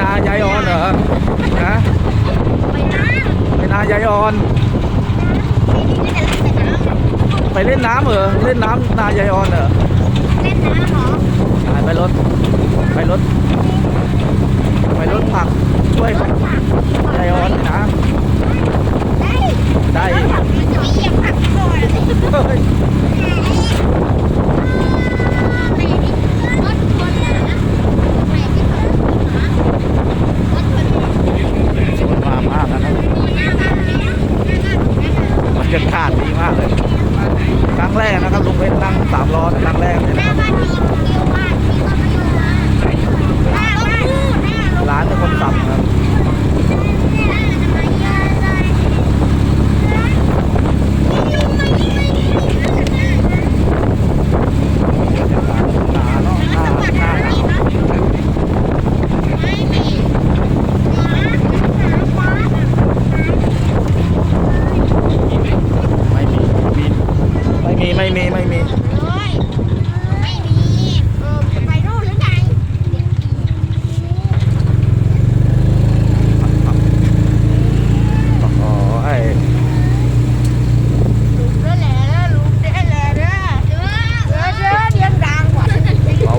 นายายออนเหรอฮะไปนายายออน ไปเล่นน้ำเหรอเล่นน้ำนายายออนเหรอไปไปรถไปรถไปรถผักช่วยยายออนนะ ได้เฮ้ย สวยงามมากนะครับบรรยากาศดีมากเลย ครั้งแรกนะครับลุง เพชรนั่งสามล้อนั่งแรกเลยนะครับร้านเป็นคนสับนะครับ หนาเนาะหน้าหน้าหนาวไม่มีมีไม่มีไม่มีไม่มีโอ้ไอ้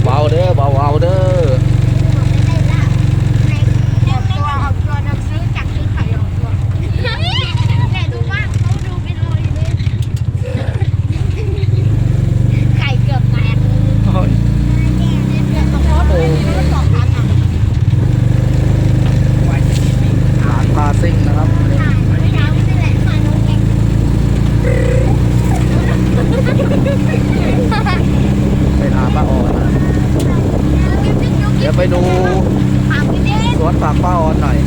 เบาๆเด้อเบาๆเด้อโอ้ยร้านพาซิ่งนะครับเป็นอาป้าออนนะเดี๋ยวไปดูสวนผักป้าออนหน่อย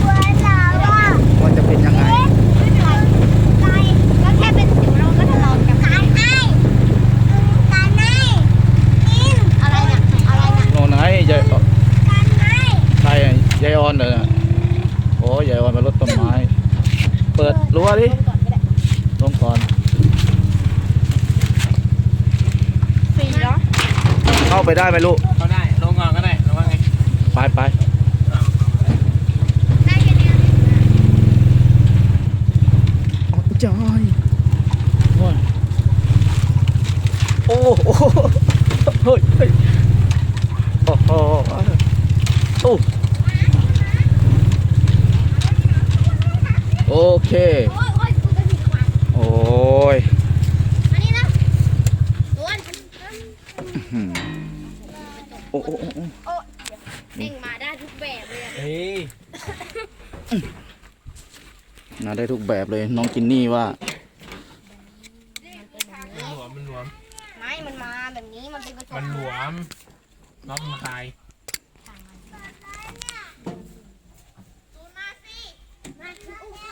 ว่าจะเป็นยังไง แล้วแค่เป็นสิวเราก็ทะเลาะกันการให้การให้กินอะไรเนี่ยอะไรเนี่ย โน่นไงยาย การให้ ใช่ยาย ออนเลยนะโอ้ยายออนมารดต้นไม้ เปิดรั้วดิก่อนก็ได้ลงก่อน สี่เนาะเข้าไปได้ไหมลูก เขาได้ลงก่อนก็ได้ระวังไงไปไปได้แค่เนี้ยจอยโอ้โอ้เฮ้ยเฮ้ยโอ้โหโอ้ โอเค โอ้ยโอ้ยกูจะผิดหวังโอ้ยอันนี้นะตัวนอืมโอ้โอ้โอ้โอ้โอ้เองมาได้ทุกแบบเลยอะเฮ้ยน่าได้ทุกแบบเลยน้องกินนี่ว่า มันหลวมมันหลวม ไม่มันมาแบบนี้มันเป็นกระจกมันหลวมน็อตมันคลาย ตูนมาสิมาสิอุ้มเข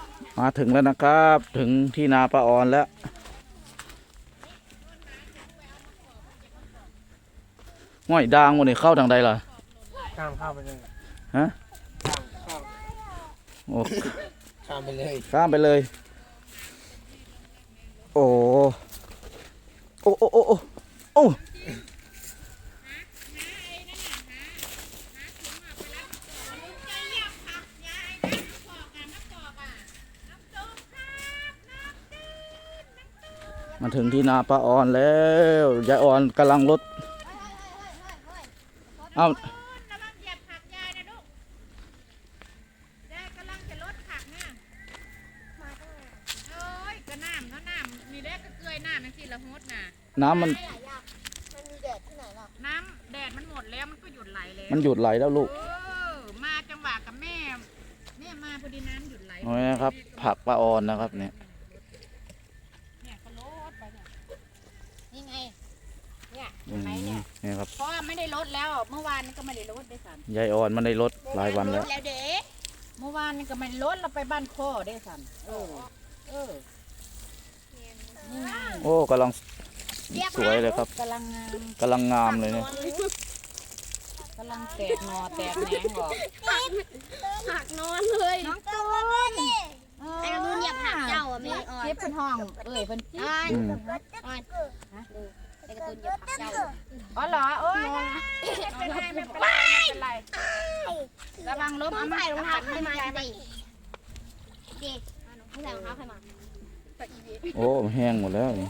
้ามา มาถึงแล้วนะครับ ถึงที่นาปลาออนแล้วห้อยดางวันนี้เข้าทางใดล่ะข้ามข้ามไปเลยฮะข้ามข้ามโอ้ข้ามไปเลย ข้ามไปเลย โอ้โอ้ นาป้าออนแล้วยายออนกำลังรถเอ้าระวังเหยียบผักยายนะลูกยายกำลังจะลดผักนะโอ้ยก็น้ำเนาะน้ำนี่แหละก็เกลือยน้ำนั่นสิละฮดน่ะน้ำมันหลายอย่างมันมีแดดที่ไหนล่ะน้ำแดดมันหมดแล้วมันก็หยุดไหลแล้วมันหยุดไหลแล้วลูกเออมาจังหวะกับแม่แม่มาพอดีน้ำหยุดไหลโอ้ยนะครับ ผักป้าออนนะครับเนี่ยเนี่ย อืมนี่ครับเพราะว่าไม่ได้ลดแล้ว เมื่อวานก็ไม่ได้ลดด้วยสันยายอ่อนมันได้ลดหลายวันแล้ว เด้ำเมื่อวานก็ไม่ลดเราไปบ้านโคด้วยซ้ำเออ เออนโอ้กำลังสวยเลยครับกำลังากำลังงามเลยเนี่ยกำลังแตกนอแตกแหนงออกหักนอนเลยน้องตูนแต่ตูนอย่าผลักเจ้าอะไม่อ่อนเก็บเป็นห้อง เอ้ยเป็นอ่ออ่อน ไอ้กระตุ้นเยอะเจ้าอ๋อเหรอ โอ้ยไม่เป็นไรไม่เป็นไรไม่เป็นไรระวังล้มต้อเอางมาใส่รองเท้าให้ให้มามาดิดิให้ใส่รองเท้าให้มาโอ้แห้งหมดแล้วนี่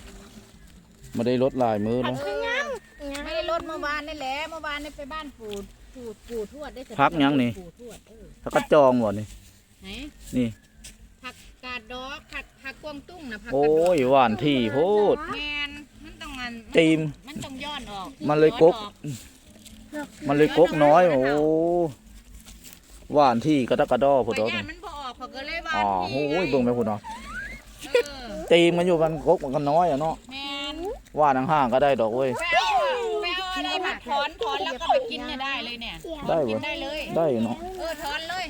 ไม่ได้ลดลายมือเนาะไม่ได้ลดเมื่อวานนี่แหละเมื่อวานนี่ไปบ้านปู่ปู่ปู่ทวดได้เสร็จพักยังนี่ปู่ทวดเออแล้วก็จองหมดนี่ไหนนี่ผักกาดดอกผักผักกวางตุ้งนะผักโอ้กาดดอกยหวานที่โพดแมนมัน ต้องมันจีม มันต้องย้อนออกมันเลยกก ย้อนออกมันเลยกกน้อย โอ้หวานที่กระดักกระดอพพุดอดอกญานี่ติมันพอออกเขาก็เลยว่าอ๋อโอ้ยเบิ่งไปพุดเนาะเออจีมมันอยู่มันกกมันก็น้อยอะเนาะแมนหวานห่างๆก็ได้ดอกเว้ยไปเอาไปเอาอะไรมาถอนถอนแล้วก็ไปกินเนี่ยได้เลยเนี่ยได้กิเว้นยได้เลย ได้อยู่เนาะเออถอนเลย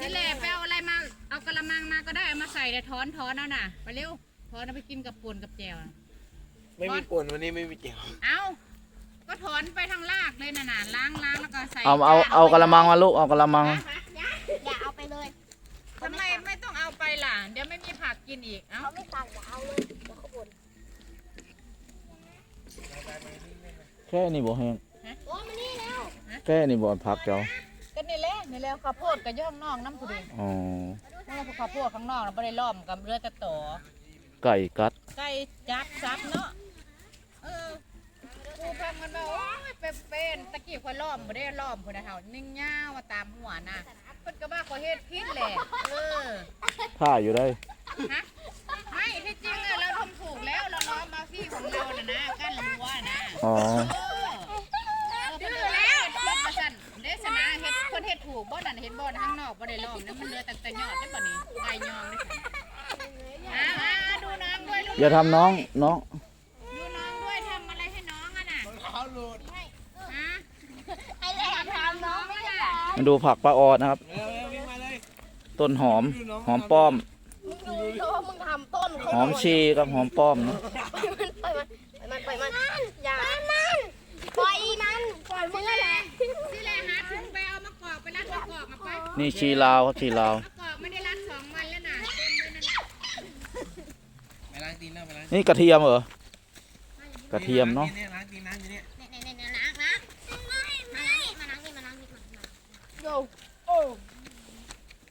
นี่แหละไปเอาอะไรมาเอากระมังมาก็ได้เอามาใส่เดี๋ยวถอนถอนเอาน่ะ ไปเร็วถอนเอาไปกินกับป่นกับแจวน่ะ ไม่มีป่นวันนี้ไม่มีเกี่ยวเอาก็ถอนไปทางรากเลยน่ะน่ะล้างล้างแล้วก็ใส่เอาเอาเอากระมังมาลูกเอากระมังฮะอย่าเอาไปเลยทำไมไม่ต้องเอาไปล่ะ เดี๋ยวไม่มีผักกินอีก เอ้าเขาไม่สั่งอย่าเอาเลยเดี๋ยวเขาบ่นแค่นี้บ่แห้งโอ้ยมานี่แล้วแค่นี้บ่พักเจ้าก็นี่แหละนี่แหละข้าวโพดกับย่องนอกน้ำผุดอ๋อนี่นข้าวโพดข้างนอกเราไม่ได้ล้อมกับเรือแต่ต่อไก่กัด ไก่จับซับเนาะ เออกูพังมันแบบโอ้ย เป็นเป็นตะกี้คอยล้อมบ่ได้ล้อมคนนะเท่านิ่งย่าว่าตามหัวน่ะเพิ่นก็ว่าขอยเฮ็ดผิดแหละเออท่าอยู่ได้ฮะไม่ที่จริงอะเราทำถูกแล้วเราล้อมมาที่ของเราน่ะนะกั้นรั้วน่ะอ๋อเออเออเพิ่นแล้วเฮ็ดมาสั่นเด้สนะเฮ็ดเพิ่นเฮ็ดถูกบ่นั่นเห็นบ่ข้างนอกบ่ได้ล้อมนะมันเหลือแต่แต่ยอดได้บ่นี่ใบยองได้ซั่นอ่าอ่าดูน้องด้วยดูอย่าทำน้องน้อง ดูน้องด้วยทำอะไรให้น้องอะน่ะ เขาหลุด ฮะ ไอ้แหละทำน้องไม่ได้ มาดูผักปลาออดนะครับเร็วเร็ววิ่งมาเลยต้นหอม หอมป้อมมึงดูโตมึงทำต้นเขาหอมชีกับหอมป้อมนะปล่อยมันปล่อยมันปล่อยมันอย่าปล่อยมันปล่อยมันแหละสิแลหาถุงไปเอามะกอกไปรัดมะกอกมาไปนี่ชีลาวครับชีลาวมะกอกไม่ได้รัดสองวันแล้วน่ะเต็มเลยนั่นน่ะไปล้างตีนแล้วไปล้างนี่กระเทียมเหรอกระเทียมเนาะล้างตีนล้างอยู่เนี่ยเนี่ยเนี่ยเนี่ยล้างล้างมาล้างนี่มาล้างนี่มาล้างนี่มาล้าง โยโอ้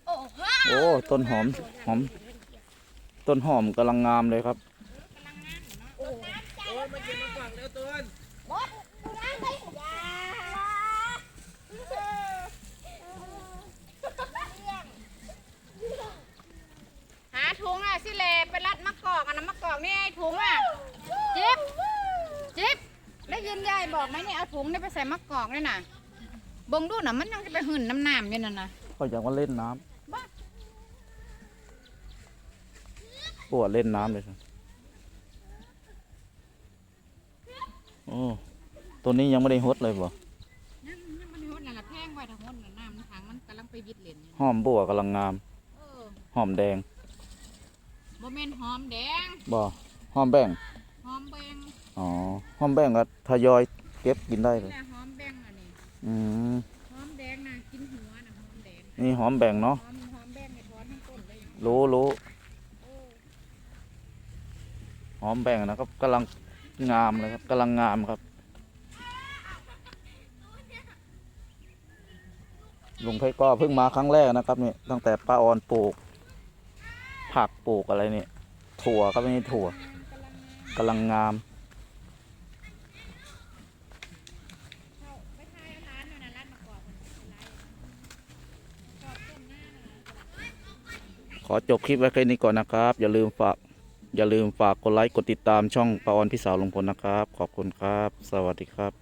โอ้โหโอ้ต้นหอมหอม ต้นหอมกำลังงามเลยครับโอ้ยมากินมากวางเร็วต้นบดล้างไปอย่าหาถุงอะสิแลไปรัดมะกอกอันนั้นมะกอกนี่ไอ้ถุงอะจิ๊บจิ๊บได้ยินยายบอกไหมเนี่ยเอาถุงนี่ไปใส่มะกอกนี่น่ะ เบิ่งดูน่ะมันยังจะไปหื่นน้ำน้ำอยู่นั่นน่ะก็อยากมาเล่นน้บ้าำปวดเล่นน้ำเลยสิโอ้ตัวนี้ยังไม่ได้ฮดเลยบ่นั่นนั่นมันหดนั่นแหละแพงไว้ทั้งหมดน่ะน้ำทางมันกำลังไปวิดเหรียญอยู่หอมบัวกำลังงามเออหอมแดงโมเมนหอมแดงบ่หอมแบ่งหอมแบงอ๋อหอมแบ่งก็ทยอยเก็บกินได้เลย อืมหอมแดงนะกินหัวนะหอมแดงนี่หอมแบ่งเนาะหอมหอมแบงในท้อนทั้งต้นเลยรู้รู้หอมแบ่งนะครับกำลังงามเลยครับกำลังงามครับลุงเพชรก็เพิ่งมาครั้งแรกนะครับนี่ตั้งแต่ป้าออนปลูก ผักปลูกอะไรนี่ถั่วก็ไม่ใช่ถั่วกำลังงาม ไปทายร้านน่ะนะร้านมะกอกกอกต้นหน้าน่ะ ข อจบคลิปไว้แค่นี้ก่อนนะครับ อย่าลืมฝาก อย่าลืมฝากกดไลค์ กดติดตามช่องปาออนพี่สาวลุงพลนะครับ ขอบคุณครับ สวัสดีครับ